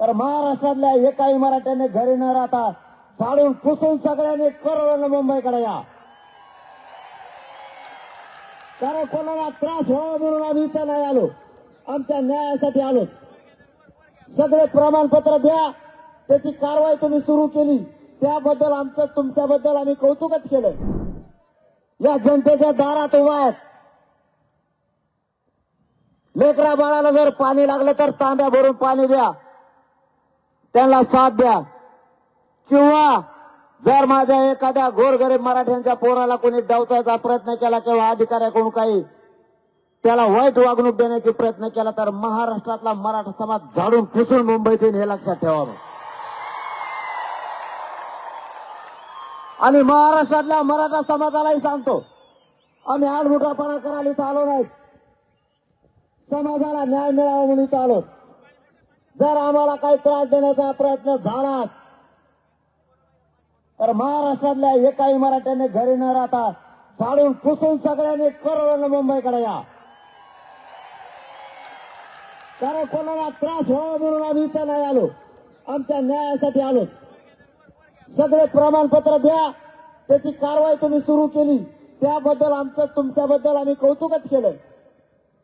तर महाराष्ट्रातल्या एकाही मराठ्याने घरी न राहता साडून पुसून सगळ्यांनी करोडोनं मुंबईकडे या. कारण कोणाला त्रास व्हावा म्हणून आम्ही इथं नाही आलो. आमच्या न्यायासाठी आलो. सगळे प्रमाणपत्र द्या. त्याची कारवाई तुम्ही सुरू केली. त्याबद्दल आमचं तुमच्याबद्दल आम्ही कौतुकच केलं. या जनतेच्या दारात उभा आहेत. लेकरा बाळाला जर पाणी लागलं तर तांब्या भरून पाणी द्या. त्यांना साथ द्या. किंवा जर माझ्या एखाद्या गोरगरीब मराठ्यांच्या पोराला कोणी डावचायचा प्रयत्न केला किंवा अधिकाऱ्याकडून काही त्याला वाईट वागणूक देण्याचा प्रयत्न केला तर महाराष्ट्रातला मराठा समाज झाडून पुसून मुंबईत येईल हे लक्षात ठेवावं आणि महाराष्ट्रातल्या मराठा समाजालाही सांगतो आम्ही आडमुठापणा करायला इथं आलो नाहीत. समाजाला न्याय मिळावा म्हणून इथं आलो. जर आम्हाला काही त्रास देण्याचा प्रयत्न झाला तर महाराष्ट्रातल्या एकाही मराठ्याने घरी न राहता साडून पुसून सगळ्यांनी करोडोनं मुंबईकडे या. कारण कोणाला त्रास व्हावा म्हणून आम्ही इथं नाही आलो. आमच्या न्यायासाठी आलो. सगळे प्रमाणपत्र द्या. त्याची कारवाई तुम्ही सुरू केली. त्याबद्दल आमचं तुमच्याबद्दल आम्ही कौतुकच केलं.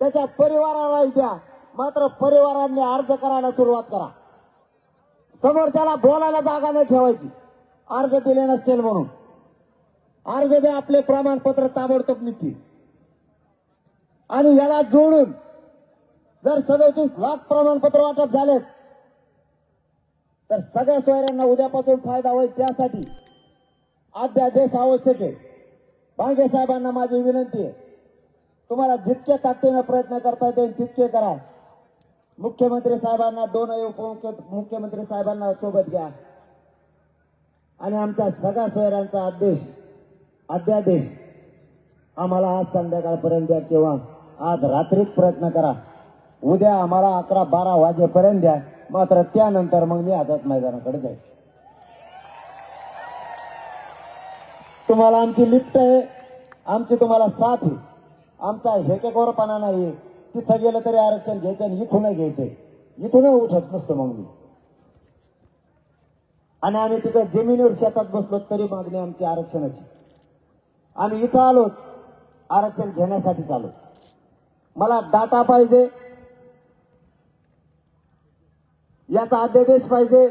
त्याच्या परिवारालाही द्या. मात्र परिवारांनी अर्ज करायला सुरुवात करा. समोरच्याला बोलायला जागा नाही ठेवायची. अर्ज दिले नसतील म्हणून. अर्ज दे आपले प्रमाणपत्र ताबडतोब निघतील. आणि याला जोडून जर सदोतीस लाख प्रमाणपत्र वाटप झाले तर सगळ्या सोयऱ्यांना उद्यापासून फायदा होईल त्यासाठी अध्यादेश आवश्यक आहे. भांगे साहेबांना माझी विनंती आहे. तुम्हाला जितके ताकदीनं प्रयत्न करता येईल तितके करा. मुख्यमंत्री साहेबांना दोनही उपमुख्यमंत्री साहेबांना सोबत घ्या. आणि आमचा सगळ्या सोयऱ्यांचा आदेश अध्यादेश आम्हाला आज संध्याकाळपर्यंत द्या किंवा आज रात्रीत प्रयत्न करा. उद्या आम्हाला अकरा बारा वाजेपर्यंत द्या. मात्र त्यानंतर मग मी आझाद मैदानाकडे जाईल. तुम्हाला आमची लिफ्ट आहे. आमची तुम्हाला साथ आहे. आमचा हेकेकोरपणा नाही तिथं गेलं तरी आरक्षण घ्यायचं आणि इथूनही घ्यायचंय इथूनही उठत नसतो मग मी. आणि आम्ही तिकडे जमिनीवर शेतात बसलो तरी मागणी आमची आरक्षणाची. आम्ही इथं आलो आरक्षण घेण्यासाठीच आलो. मला डाटा पाहिजे. याचा अध्यादेश पाहिजे.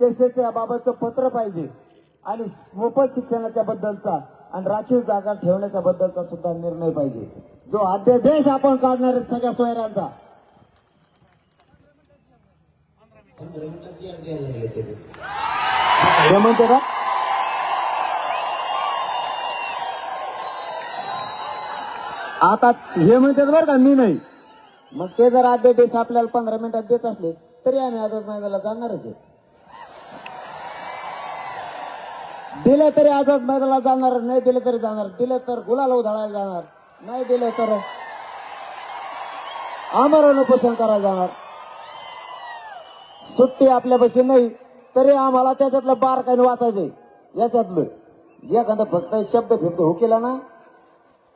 केसेसच्या बाबतचं पत्र पाहिजे. आणि मोफत शिक्षणाच्या बद्दलचा आणि राखीव जागा ठेवण्याच्या बद्दलचा सुद्धा निर्णय पाहिजे. जो अध्यादेश आपण काढणार सगळ्या सोयऱ्यांचा. हे म्हणते का? आता हे म्हणतात बरं का मी नाही. मग ते जर अध्यादेश आपल्याला पंधरा मिनिटात देत असले तरी आम्ही आझाद मैदानाला जाणारच आहे. दिले तरी आझाद मैदानाला जाणार नाही दिले तरी जाणार. दिले तर गुलाला उधळायला जाणार. नाही दिलं तर आम्हाला उपोषण करायला जाणार. सुट्टी आपल्यापाशी नाही तरी आम्हाला त्याच्यातलं बार वाचायचंय. याच्यातलं. एखादा फक्त शब्द फिरत हो केला ना?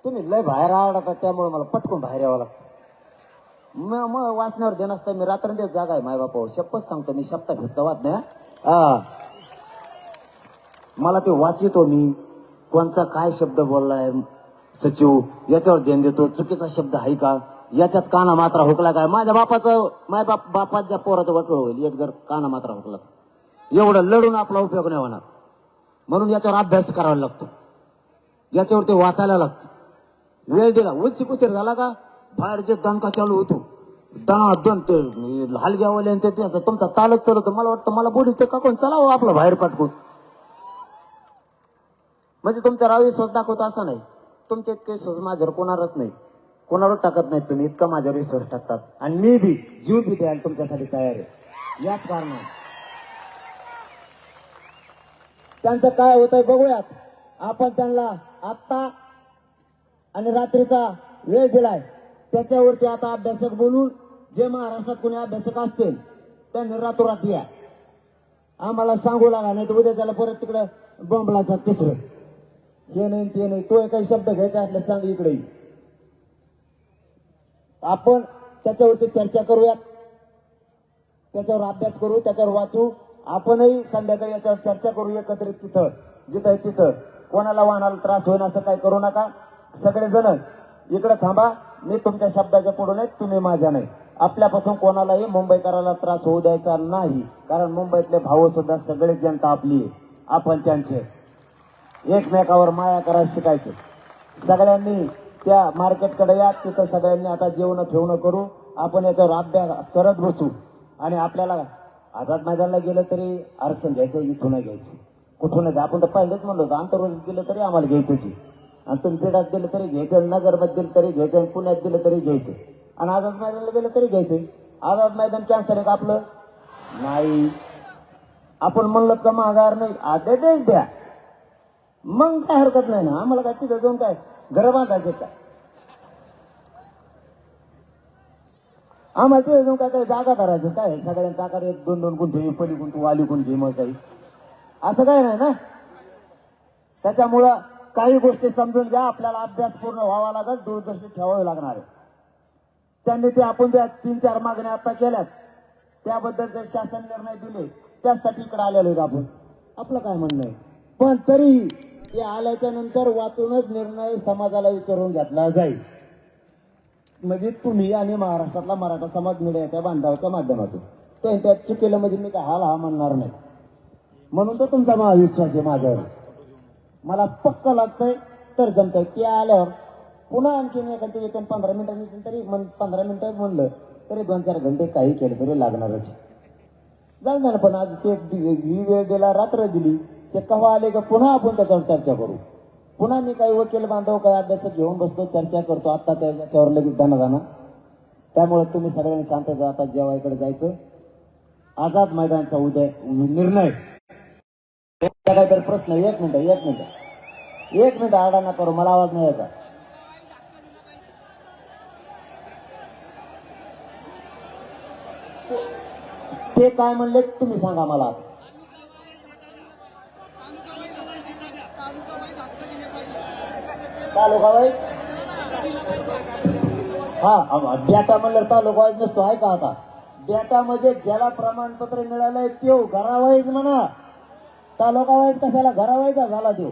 तुम्ही लय बाहेर आवडता त्यामुळे मला पटकून बाहेर यावं लागतं. मग मग वाचण्यावर देणं असतं मी रात्रंदिवस जागा आहे माय बापा हो. शपथ सांगतो मी शब्द फिरता वाचण्या हा. मला ते वाचितो मी. कोणचा काय शब्द बोललाय सचिव याच्यावर ध्यान देतो. चुकीचा शब्द आहे का? याच्यात काना मात्रा हुकला काय? माझ्या बापाचं माझ्या बाप बापाच्या पोराचं वटवळ होईल. एक जर काना मात्रा हुकला तर. एवढं लढून आपला उपयोग नाही होणार. म्हणून याच्यावर अभ्यास करावा लागतो. याच्यावर ते वाचायला लागतं. वेळ दिला. उलची कुस्तीर झाला का? बाहेर जे दणका चालू होतो. दणा दण ते हलग्यावाले आणि ते त्याचं तुमचा तालच चालवतो मला वाटतं मला बोडी ते का कोण चलावं आपलं बाहेर पाठकून म्हणजे तुमचा राव विश्वास दाखवतो असा नाही. तुमचे इतके विश्वास माझ्यावर कोणावरच नाही. कोणावर टाकत नाही तुम्ही इतका माझ्यावर विश्वास टाकतात. आणि मी बी जीव बी द्यायला तुमच्यासाठी तयार आहे. याच कारण त्यांचं काय होतंय बघूयात. आपण त्यांना आत्ता आणि रात्रीचा वेळ दिलाय. त्याच्यावरती आता अभ्यासक बोलून जे महाराष्ट्रात कोणी अभ्यासक असतील त्यांनी रातोरात या. आम्हाला सांगू लागा नाही तर उद्या त्याला परत तिकडे बॉम्बलाचा तिसरं. हे नाही ते नाही. तो काही शब्द घ्यायचा असल्यास सांग इकडे. आपण त्याच्यावरती चर्चा करूयात. त्याच्यावर अभ्यास करू त्याच्यावर वाचू. आपणही संध्याकाळी याच्यावर चर्चा करू एकत्रित तिथं जिथं तिथं. कोणाला वाहनाला त्रास होईल असं काय करू नका. सगळेजण इकडे थांबा. मी तुमच्या शब्दाच्या पुढे नाही तुम्ही माझ्या नाही. आपल्यापासून कोणालाही मुंबईकराला त्रास होऊ द्यायचा नाही. कारण मुंबईतले भाऊ सुद्धा सगळे जनता आपली आहे. आपण त्यांचे. एकमेकावर माया करायला शिकायचं. सगळ्यांनी त्या मार्केटकडे या तिथं सगळ्यांनी आता जेवण ठेवणं करू. आपण याच्यावर अभ्यास करत बसू. आणि आपल्याला आझाद मैदानला गेलं तरी आरक्षण घ्यायचं इथून घ्यायचं. कुठून आपण तर पहिलेच म्हणलो होतो आंतरवालीत गेलं तरी आम्हाला घ्यायचंच आणि तुम्ही पेठात दिलं तरी घ्यायचं नगरमध्ये दिलं तरी घ्यायचं आणि पुण्यात दिलं तरी घ्यायचं. आणि आझाद मैदानला गेलं तरी घ्यायचं आझाद मैदान कॅन्सर आहे का आपलं? नाही. आपण म्हणलं तर माघार नाही. आदेश द्या. मग काय हरकत नाही ना. आम्हाला काय तिथं जाऊन काय घर बांधायचे काय आम्हाला तिथं जाऊन काय काय जागा करायचं काय? सगळ्यांना जागा एक दोन दोन गुंठे पली गुंठे वाली गुंठे मग काही. असं काय नाही ना. त्याच्यामुळं काही गोष्टी समजून घ्या. आपल्याला अभ्यास पूर्ण व्हावा लागेल. दूरदर्शी ठेवावे लागणार आहे. त्यांनी ते आपण त्या तीन चार मागण्या आता केल्यात. त्याबद्दल जर शासन निर्णय दिले त्यासाठी इकडे आलेलो आहेत आपण. आपलं काय म्हणणं आहे? पण तरी ते आल्याच्यानंतर वाचूनच निर्णय समाजाला विचारून घेतला जाईल. म्हणजे तुम्ही आणि महाराष्ट्रातला मराठा समाज मीडियाच्या बांधवाच्या माध्यमातून. ते त्यात चुकीलं म्हणजे मी काय हा हा म्हणणार नाही. म्हणून तर तुमचा महाविश्वास आहे माझ्यावर. मला पक्क लागतंय तर जमतंय. ते आल्यावर पुन्हा आणखीन एखादी एक पंधरा मिनिटांनी तरी मन पंधरा मिनिटं म्हणलं तरी दोन चार घंटे काही केले तरी लागणारच जाऊ ना पण आज ते ही वेळ दिला रात्र दिली ते केव्हा आले का पुन्हा आपण त्याच्यावर चर्चा करू. पुन्हा मी काही वकील बांधव काही अभ्यास घेऊन बसतो चर्चा करतो. आत्ता त्याच्यावर लगेच दाना त्यामुळे तुम्ही सगळ्यांनी शांत जा. आता जेवायकडे जायचं आझाद मैदानचा उदय निर्णय. काहीतरी प्रश्न आहे? एक मिनिट एक मिनिट. एक मिनिट आडा ना करू मला आवाज नाही यायचा. ते काय म्हणले तुम्ही सांगा मला. तालुका हा डेटा म्हणलं तालुका वाईज नसतो आहे का आता? डेटा मध्ये ज्याला प्रमाणपत्र मिळालंय तो घरावाईज म्हणा. तालुका वाईज कशाला घरावाईचा झाला तो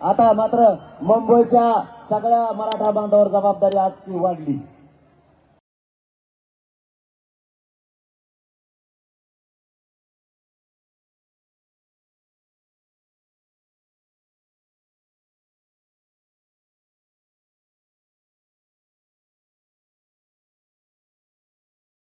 आता मात्र मुंबईच्या सगळ्या मराठा बांधवावर जबाबदारी आजची वाढली.